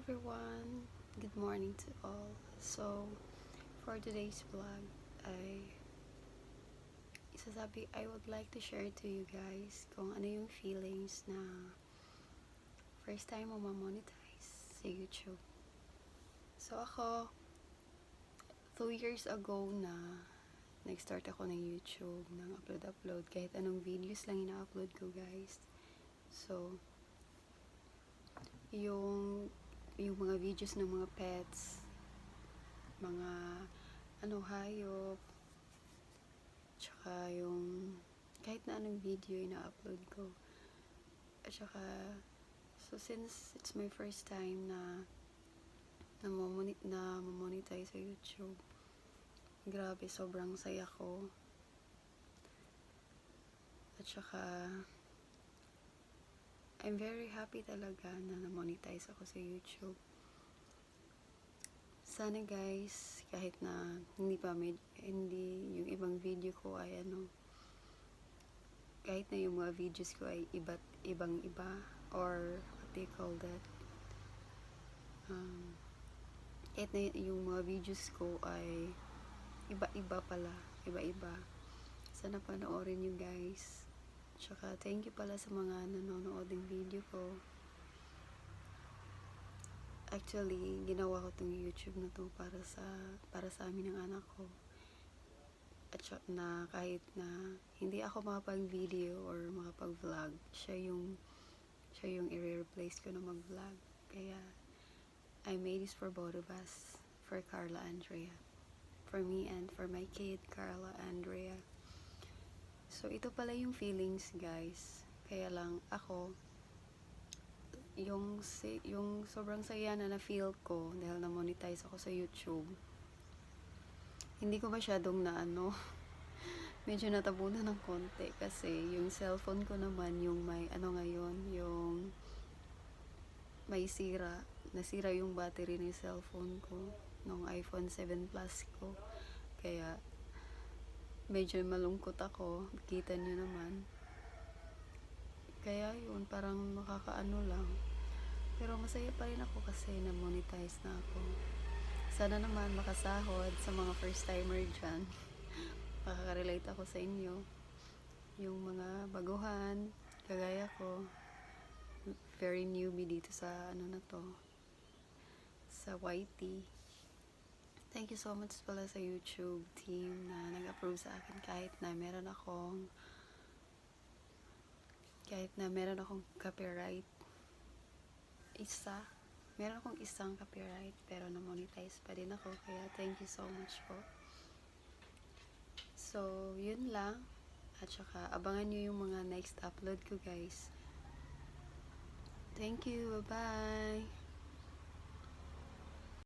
everyone! Good morning to all. So, for today's vlog, I isasabi, I would like to share to you guys kung ano yung feelings na first time mo ma-monetize sa YouTube. So, ako, two years ago na nag-start ako ng YouTube, ng upload-upload, kahit anong videos lang ina-upload ko, guys. So, yung yung mga videos ng mga pets, mga ano hayop, tsaka yung kahit na anong video ina-upload ko. At tsaka, so since it's my first time na na, na monetize sa YouTube, grabe, sobrang saya ko. At tsaka, I'm very happy talaga na na-monetize ako sa YouTube. Sana guys, kahit na hindi pa med- hindi yung ibang video ko ay ano, kahit na yung mga videos ko ay iba't ibang iba or what they call that. Um, kahit na yung mga videos ko ay iba-iba pala, iba-iba. Sana panoorin nyo guys. Tsaka thank you pala sa mga nanonood ng video ko. Actually, ginawa ko tong YouTube na to para sa para sa amin ng anak ko. At sya- na kahit na hindi ako makapag-video or makapag-vlog, siya yung siya yung i-replace ko na mag-vlog. Kaya I made this for both of us, for Carla Andrea. For me and for my kid, Carla Andrea. So, ito pala yung feelings, guys. Kaya lang, ako, yung, yung sobrang saya na na-feel ko dahil na-monetize ako sa YouTube. Hindi ko masyadong na ano, medyo natabunan ng konti kasi yung cellphone ko naman yung may ano ngayon, yung may sira. Nasira yung battery ng cellphone ko nung iPhone 7 Plus ko. Kaya medyo malungkot ako. Kita nyo naman. Kaya yun, parang makakaano lang. Pero masaya pa rin ako kasi na-monetize na ako. Sana naman makasahod sa mga first timer dyan. Makaka-relate ako sa inyo. Yung mga baguhan, kagaya ko, very newbie dito sa ano na to, sa YT. Thank you so much pala sa YouTube team na nag-approve sa akin kahit na meron akong kahit na meron akong copyright. Isa. Meron akong isang copyright pero na-monetize pa din ako kaya thank you so much po. So yun lang. At saka abangan nyo yung mga next upload ko guys. Thank you. Bye bye